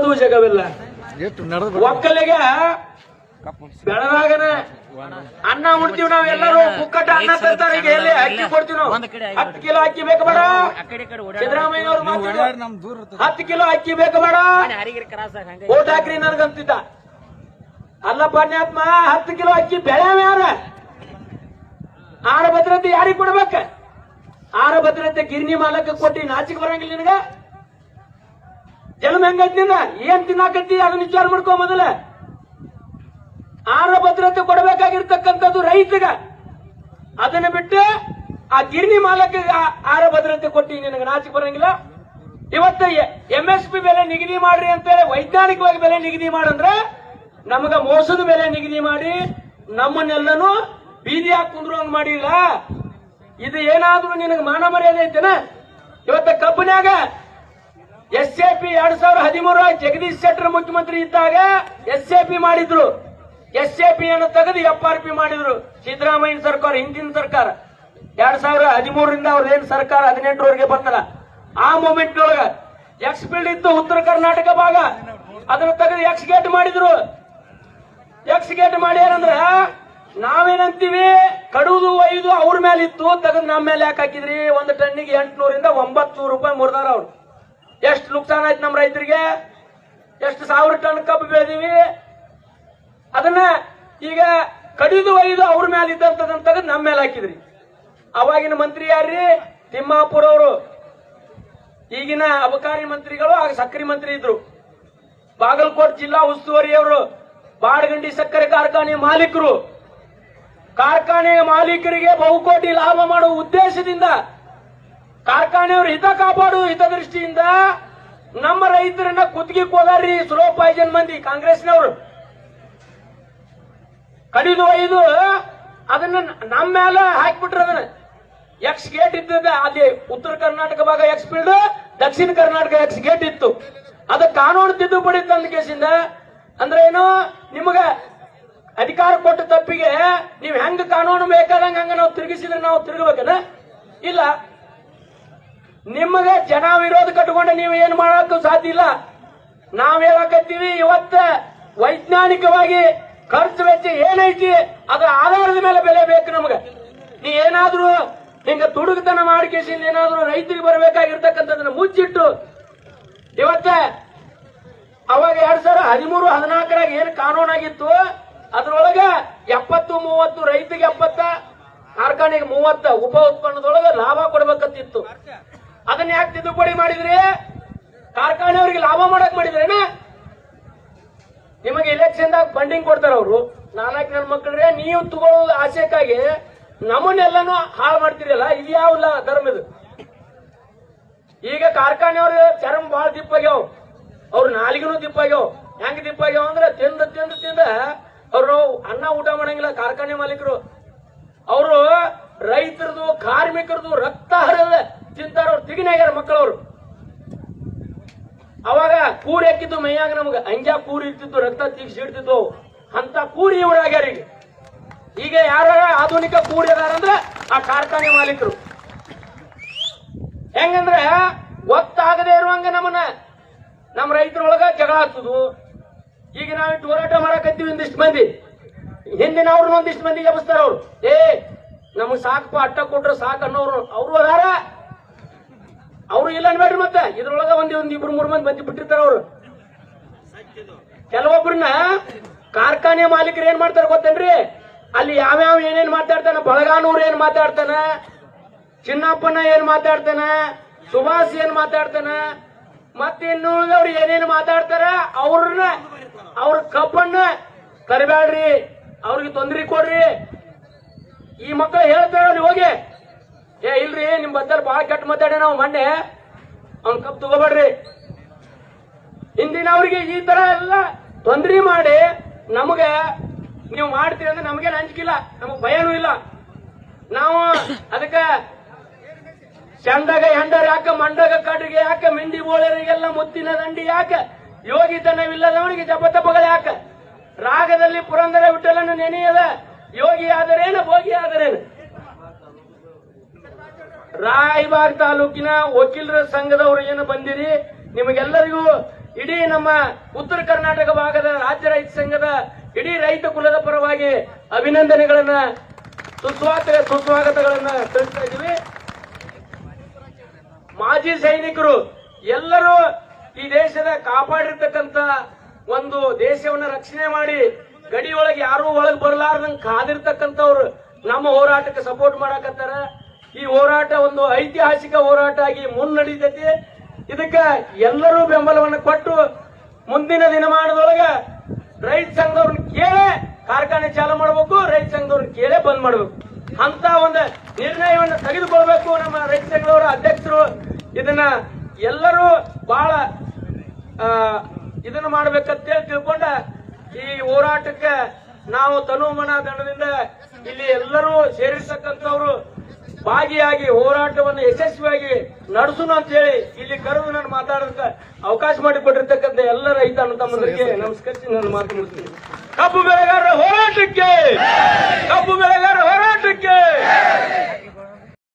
ಅದು ಜಗವಿಲ್ಲ. ಒಕ್ಕಲಿಗೆ ಬೆಳಗಾಗನ ಅನ್ನ ಉಣ್ತೀವಿ ನಾವ್ ಎಲ್ಲರೂ ಕುಕ್ಕಟ ಅನ್ನ ತರ್ತಾರೆ ಈಗ ಎಲ್ಲಿ ಅಕ್ಕಿ ಕೊಡ್ತೀವಿ ನಾವು. ಹತ್ತು ಕಿಲೋ ಅಕ್ಕಿ ಬೇಕು ಬೇಡ. ಸಿದ್ದರಾಮಯ್ಯ ಅವ್ರು ಹತ್ತು ಕಿಲೋ ಅಕ್ಕಿ ಬೇಕು ಬೇಡ. ಓಟ್ ಹಾಕ್ರಿ ನನ್ಗಂತಿದ್ದ. ಅಲ್ಲ ಪುಣ್ಯಾತ್ಮ ಹತ್ತು ಕಿಲೋ ಅಕ್ಕಿ ಬೆಳೆ ಯಾರ? ಆರ ಭದ್ರತೆ ಯಾರಿಗೆ ಕೊಡ್ಬೇಕ? ಆರ ಭದ್ರತೆ ಗಿರ್ನಿ ಮಾಲಕ ಕೊಟ್ಟಿ ನಾಚಿಕ್ ಬರಂಗಿಲ್ಲ ನಿನಗ? ಜನ್ಮ ಹೆಂಗೈತಿ ನಿನ್ನ? ಏನ್ ತಿನ್ನಾಕತ್ತಿ? ಅದನ್ನ ವಿಚಾರ ಮಾಡ್ಕೊ ಮೊದಲ. ಆರ ಭದ್ರತೆ ಕೊಡಬೇಕಾಗಿರ್ತಕ್ಕಂಥದ್ದು ರೈತಗ. ಅದನ್ನ ಬಿಟ್ಟು ಆ ಗಿರಣಿ ಮಾಲಕ ಆರ ಭದ್ರತೆ ಕೊಟ್ಟಿ ನಿನಗೆ ನಾಚಿಕೆ ಬರಂಗಿಲ್ಲ. ಇವತ್ತು ಎಂ ಎಸ್ ಪಿ ಬೆಲೆ ನಿಗದಿ ಮಾಡ್ರಿ ಅಂತೇಳಿ ವೈಜ್ಞಾನಿಕವಾಗಿ ಬೆಲೆ ನಿಗದಿ ಮಾಡಂದ್ರೆ ನಮಗ ಮೋಸದ ಬೆಲೆ ನಿಗದಿ ಮಾಡಿ ನಮ್ಮನ್ನೆಲ್ಲನೂ ಬೀದಿ ಹಾಕಿ ಕುಂದ್ರುವಂಗ್ ಮಾಡಿಲ್ಲ. ಇದು ಏನಾದ್ರೂ ನಿನಗೆ ಮಾನ ಮರ್ಯಾದೆ ಐತೆನ? ಇವತ್ತ ಕಬ್ಬನ್ಯಾಗ ಎಸ್ ಎ ಎರಡ್ ಸಾವಿರದ ಹದಿಮೂರ ಜಗದೀಶ್ ಶೆಟ್ಟರ್ ಮುಖ್ಯಮಂತ್ರಿ ಇದ್ದಾಗ ಎಸ್ ಎ ಪಿ ಮಾಡಿದ್ರು. ಎಸ್ ಎ ಪಿ ಅನ್ನು ತೆಗೆದು ಎಫ್ ಆರ್ ಪಿ ಮಾಡಿದ್ರು. ಸಿದ್ದರಾಮಯ್ಯ ಸರ್ಕಾರ, ಹಿಂದಿನ ಸರ್ಕಾರ. ಎರಡ್ ಸಾವಿರ ಹದಿಮೂರರಿಂದ ಅವ್ರದೇನು ಸರ್ಕಾರ ಹದಿನೆಂಟರವರೆಗೆ ಬಂದಲ್ಲ. ಆ ಮೂಮೆಂಟ್ ಒಳಗ ಎಕ್ಸ್ ಫೀಲ್ಡ್ ಇತ್ತು ಉತ್ತರ ಕರ್ನಾಟಕ ಭಾಗ. ಅದನ್ನು ತೆಗೆದು ಎಕ್ಸ್ ಗೇಟ್ ಮಾಡಿದ್ರು. ಎಕ್ಸ್ ಗೇಟ್ ಮಾಡ್ಯಾರಂದ್ರ ನಾವೇನಂತೀವಿ? ಕಡುದು, ಒಯ್ದು ಅವ್ರ ಮೇಲೆ ಇತ್ತು ತೆಗೆದು ನಮ್ಮ ಮೇಲೆ ಯಾಕೆ ಹಾಕಿದ್ರಿ? ಒಂದು ಟನ್ನಿಗೆ ಎಂಟುನೂರಿಂದ ಒಂಬತ್ತು ರೂಪಾಯಿ ಮುರಿದಾರ ಅವ್ರು. ಎಷ್ಟು ನುಕ್ಸಾನ್ ಆಯ್ತು ನಮ್ಮ ರೈತರಿಗೆ? ಎಷ್ಟು ಸಾವಿರ ಟನ್ ಕಬ್ಬು ಬೆಳೆದೀವಿ? ಅದನ್ನ ಈಗ ಕಡಿದು ಒಯ್ದು ಅವ್ರ ಮೇಲೆ ಇದ್ದಂತದನ್ನ ತೆಗೆದು ನಮ್ಮ ಮೇಲೆ ಹಾಕಿದ್ರಿ. ಅವಾಗಿನ ಮಂತ್ರಿ ಯಾರ್ರಿ? ತಿಮ್ಮಾಪುರ ಅವರು. ಈಗಿನ ಅಬಕಾರಿ ಮಂತ್ರಿಗಳು ಆಗ ಸಕ್ಕರೆ ಮಂತ್ರಿ ಇದ್ರು. ಬಾಗಲಕೋಟ್ ಜಿಲ್ಲಾ ಉಸ್ತುವಾರಿಯವರು ಬಾಡಗಂಡಿ ಸಕ್ಕರೆ ಕಾರ್ಖಾನೆ ಮಾಲೀಕರು. ಕಾರ್ಖಾನೆ ಮಾಲೀಕರಿಗೆ ಬಹುಕೋಟಿ ಲಾಭ ಮಾಡುವ ಉದ್ದೇಶದಿಂದ ಕಾರ್ಖಾನೆಯವರು ಹಿತ ಕಾಪಾಡು ಹಿತದೃಷ್ಟಿಯಿಂದ ನಮ್ಮ ರೈತರನ್ನ ಕುತ್ತಿಗೆ ಕೋದಾರಿ ಸ್ಲೋ ಪಾಯ್ಜನ್ ಮಂದಿ, ಕಾಂಗ್ರೆಸ್ನವರು. ಕಡಿದು ಒಯ್ದು ಅದನ್ನ ನಮ್ಮ ಮೇಲೆ ಹಾಕ್ಬಿಟ್ರ ಅದನ್ನ. ಎಕ್ಸ್ ಗೇಟ್ ಇದ್ದದ ಅಲ್ಲಿ ಉತ್ತರ ಕರ್ನಾಟಕ ಭಾಗ ಎಕ್ಸ್ ಫೀಲ್ಡ್ ದಕ್ಷಿಣ ಕರ್ನಾಟಕ ಎಕ್ಸ್ ಗೇಟ್ ಇತ್ತು. ಅದ ಕಾನೂನು ತಿದ್ದುಪಡಿ ತಂದ ಕೇಸಿಂದ ಅಂದ್ರೆ ಏನು, ನಿಮಗ ಅಧಿಕಾರ ಕೊಟ್ಟ ತಪ್ಪಿಗೆ ನೀವ್ ಹೆಂಗ್ ಕಾನೂನು ಬೇಕಾದಂಗ ಹಂಗ ನಾವು ತಿರುಗಿಸಿದ್ರೆ ನಾವು ತಿರುಗಬೇಕನ? ಇಲ್ಲ. ನಿಮಗೆ ಜನ ವಿರೋಧ ಕಟ್ಕೊಂಡು ನೀವು ಏನ್ ಮಾಡಕ್ಕೂ ಸಾಧ್ಯ ಇಲ್ಲ. ನಾವ್ ಹೇಳಕತ್ತೀವಿ, ಇವತ್ತ ವೈಜ್ಞಾನಿಕವಾಗಿ ಖರ್ಚು ವೆಚ್ಚ ಏನೈತಿ, ಅದರ ಆಧಾರದ ಮೇಲೆ ಬೆಲೆ ಬೇಕು ನಮ್ಗೆ. ನೀ ಏನಾದ್ರೂ ಹಿಂಗ ತುಡುಗತನ ಮಾಡಿಕೇಶಿ ಏನಾದ್ರೂ ರೈತರಿಗೆ ಬರಬೇಕಾಗಿರ್ತಕ್ಕಂಥದನ್ನ ಮುಚ್ಚಿಟ್ಟು, ಇವತ್ತ ಅವಾಗ ಎರಡ್ ಸಾವಿರ ಹದಿಮೂರು, ಹದಿನಾಲ್ಕರಾಗ ಏನ್ ಕಾನೂನಾಗಿತ್ತು ಅದ್ರೊಳಗ ಎಪ್ಪತ್ತು, ಮೂವತ್ತು ರೈತಿಗೆ ಎಪ್ಪತ್ತ, ಕಾರ್ಖಾನೆಗೆ ಮೂವತ್ತ ಉಪ ಉತ್ಪನ್ನದೊಳಗ ಲಾಭ ಕೊಡ್ಬೇಕಂತಿತ್ತು. ಅದನ್ನ ಯಾಕೆ ತಿದ್ದುಪಡಿ ಮಾಡಿದ್ರಿ? ಕಾರ್ಖಾನೆಯವರಿಗೆ ಲಾಭ ಮಾಡಕ್ ಮಾಡಿದ್ರೇನ? ನಿಮಗೆ ಇಲೆಕ್ಷನ್ದಾಗ ಫಂಡಿಂಗ್ ಕೊಡ್ತಾರ ಅವರು. ನಾಲ್ಕು ನನ್ನ ಮಕ್ಕಳ್ರೆ ನೀವು ತಗೊಳ್ಳೋ ಆಸೆಕ್ಕಾಗಿ ನಮ್ಮನ್ನೆಲ್ಲಾನು ಹಾಳು ಮಾಡ್ತಿರಲ್ಲ ಇದು ಯಾವಲ್ಲ ಧರ್ಮ ಇದು? ಈಗ ಕಾರ್ಖಾನೆಯವ್ರ ಚರ್ಮ ಬಹಳ ದಿಪ್ಪಾಗ್ಯಾವ. ಅವ್ರ ನಾಲಿಗೆನೂ ದಿಪ್ಪಾಗ್ಯಾವ. ಹೆಂಗ್ ದಿಪ್ಪಾಗ್ಯಾವ ಅಂದ್ರೆ ತಿಂದ ತಿಂದ ತಿಂದ ಅವ್ರು ಅನ್ನ ಊಟ ಮಾಡಂಗಿಲ್ಲ ಕಾರ್ಖಾನೆ ಮಾಲೀಕರು. ಅವರು ರೈತರದು, ಕಾರ್ಮಿಕರದು ರಕ್ತ ಹರಿದ ಅವ್ರು ತಿಗಿನಾಗ್ಯಾರ ಮಕ್ಕಳವ್ರು. ಅವಾಗ ಕೂರಿ ಹಾಕಿದ್ದು ಮೈಯಾಗ ನಮ್ಗೆ ಹಂಗ್ಯಾ ಕೂರಿ ಇರ್ತಿದ್ದು ರಕ್ತ ತಿಗ್ಸಿಡ್ತಿದ್ದು ಅಂತ ಕೂರಿ ಇವ್ರಾಗ್ಯಾರ ಈಗ. ಈಗ ಯಾರ ಆಧುನಿಕ ಕೂರಿ ಅದಾರಂದ್ರೆ ಆ ಕಾರ್ಖಾನೆ ಮಾಲೀಕರು. ಹೆಂಗಂದ್ರೆ ಗೊತ್ತಾಗದೆ ಇರುವಂಗ ನಮ್ಮನ್ನ ನಮ್ಮ ರೈತರೊಳಗ ಜಗಳ ಆಗ್ತದು ಈಗ ನಾವಿಟ್ಟು ಹೋರಾಟ ಮಾಡಕತ್ತೀವಿ ಒಂದಿಷ್ಟು ಮಂದಿ. ಹಿಂದಿನ ಅವ್ರು ಒಂದಿಷ್ಟು ಮಂದಿ ಜಪಿಸ್ತಾರ ಅವ್ರು. ಏ, ನಮಗ್ ಸಾಕಪ್ಪ, ಅಟ್ಟ ಕೊಟ್ರೆ ಸಾಕು ಅನ್ನೋರು ಅವರು ಅದಾರ. ಅವ್ರು ಇಲ್ಲ ಅನ್ಬೇಡ್ರಿ ಮತ್ತೆ. ಇದ್ರೊಳಗ ಒಂದ್ ಒಂದ್ ಇಬ್ರು ಮೂರ್ ಮಂದಿ ಬಂದಿ ಬಿಟ್ಟಿರ್ತಾರ ಅವ್ರು. ಕೆಲವೊಬ್ರನ್ನ ಕಾರ್ಖಾನೆ ಮಾಲೀಕರು ಏನ್ ಮಾಡ್ತಾರ ಗೊತ್ತೇನ್ರಿ? ಅಲ್ಲಿ ಯಾವ್ಯಾವ ಏನೇನ್ ಮಾತಾಡ್ತಾನ? ಬಳಗಾನೂರ್ ಏನ್ ಮಾತಾಡ್ತಾನ? ಚಿನ್ನಪ್ಪನ ಏನ್ ಮಾತಾಡ್ತಾನ? ಸುಭಾಷ್ ಏನ್ ಮಾತಾಡ್ತಾನ? ಮತ್ತೆ ಇನ್ನುಳಿದವ್ರು ಏನೇನ್ ಮಾತಾಡ್ತಾರ? ಅವ್ರನ್ನ, ಅವ್ರ ಕಬ್ಬನ್ನ ತರಬೇಡ್ರಿ ಅವ್ರಿಗೆ ತೊಂದ್ರೆ ಕೊಡ್ರಿ. ಈ ಮಕ್ಕಳು ಹೇಳ್ತಾರ ಹೋಗಿ. ಏ, ಇಲ್ರಿ, ನಿಮ್ ಬದ್ದಲ್ಲಿ ಬಹಳ ಕೆಟ್ಟ ಮಾತಾಡಿ ನಾವು ಮೊನ್ನೆ. ಅವ್ನ ಕಪ್ ತಗೋಬೇಡ್ರಿ. ಹಿಂದಿನವ್ರಿಗೆ ಈ ತರ ಎಲ್ಲ ತೊಂದ್ರೆ ಮಾಡಿ ನಮಗೆ ನೀವು ಮಾಡ್ತೀರಿ ಅಂದ್ರೆ ನಮಗೇನು ಅಂಜಿಕಿಲ್ಲ ನಮಗ್ ಭಯನೂ ಇಲ್ಲ. ನಾವು ಅದಕ್ಕ ಚಂದಾಗ ಹೆಂಡರ್ ಯಾಕ, ಮಂಡಗ ಕಡ್ರಿಗೆ ಯಾಕ, ಮಿಂಡಿ ಬೋಳರಿಗೆಲ್ಲ ಮುತ್ತಿನ ದಂಡಿ ಯಾಕ, ಯೋಗಿತನವಿಲ್ಲದವನಿಗೆ ಜಪತಪಗಳು ಯಾಕ? ರಾಗದಲ್ಲಿ ಪುರಂದರ ವಿಠಲನ ನೆನೆಯದ ಯೋಗಿ ಆದರೇನು, ಭೋಗಿ ಆದರೇನು? ರಾಯಬಾಗ್ ತಾಲೂಕಿನ ವಕೀಲರ ಸಂಘದವರು ಏನು ಬಂದಿರಿ? ನಿಮಗೆಲ್ಲರಿಗೂ ಇಡೀ ನಮ್ಮ ಉತ್ತರ ಕರ್ನಾಟಕ ಭಾಗದ ರಾಜ್ಯ ರೈತ ಸಂಘದ ಇಡೀ ರೈತ ಕುಲದ ಪರವಾಗಿ ಅಭಿನಂದನೆಗಳನ್ನ ಸುಸ್ವಾಗತ ಸುಸ್ವಾಗತಗಳನ್ನ ತಿಳಿಸ್ತಾ ಇದ್ದೀವಿ. ಮಾಜಿ ಸೈನಿಕರು ಎಲ್ಲರೂ ಈ ದೇಶದ ಕಾಪಾಡಿರ್ತಕ್ಕಂತ ಒಂದು ದೇಶವನ್ನ ರಕ್ಷಣೆ ಮಾಡಿ, ಗಡಿಯೊಳಗೆ ಯಾರೂ ಒಳಗೆ ಬರಲಾರ್ದಂಗ್ ಕಾದಿರ್ತಕ್ಕಂಥವ್ರು ನಮ್ಮ ಹೋರಾಟಕ್ಕೆ ಸಪೋರ್ಟ್ ಮಾಡಕತ್ತಾರ. ಈ ಹೋರಾಟ ಒಂದು ಐತಿಹಾಸಿಕ ಹೋರಾಟ ಆಗಿ ಮುನ್ನಡೀತೈತಿ ಇದಕ್ಕ ಎಲ್ಲರೂ ಬೆಂಬಲವನ್ನು ಕೊಟ್ಟು ಮುಂದಿನ ದಿನಮಾನದೊಳಗ ರೈತ ಸಂಘದವ್ರನ್ನ ಕೇಳೇ ಕಾರ್ಖಾನೆ ಚಾಲು ಮಾಡಬೇಕು, ರೈತ ಸಂಘದವ್ರನ್ನ ಕೇಳೇ ಬಂದ್ ಮಾಡಬೇಕು. ಅಂತ ಒಂದು ನಿರ್ಣಯವನ್ನು ತೆಗೆದುಕೊಳ್ಬೇಕು ನಮ್ಮ ರೈತ ಸಂಘದವರ ಅಧ್ಯಕ್ಷರು. ಇದನ್ನ ಎಲ್ಲರೂ ಬಹಳ ಇದನ್ನು ಮಾಡ್ಬೇಕಂತೇಳಿ ತಿಳ್ಕೊಂಡ ಈ ಹೋರಾಟಕ್ಕೆ ನಾವು ತನುಮನ ದಂಡದಿಂದ ಇಲ್ಲಿ ಎಲ್ಲರೂ ಸೇರಿರ್ತಕ್ಕಂಥವ್ರು ಭಾಗಿಯಾಗಿ ಹೋರಾಟವನ್ನು ಯಶಸ್ವಿಯಾಗಿ ನಡೆಸೋಣ ಅಂತ ಹೇಳಿ ಇಲ್ಲಿ ಕರೆದು ನಾನು ಮಾತಾಡೋದಕ್ಕೆ ಅವಕಾಶ ಮಾಡಿಕೊಟ್ಟಿರ್ತಕ್ಕಂಥ ಎಲ್ಲ ರೈತ ತಮ್ಮಂದರಿಗೆ ನಮಸ್ಕರಿಸಿ ನಾನು ಮಾತನಾಡ್ತೀನಿ ಕಬ್ಬು ಬೆಳೆಗಾರರ ಹೋರಾಟಕ್ಕೆ! ಕಬ್ಬು ಬೆಳೆಗಾರರ ಹೋರಾಟಕ್ಕೆ!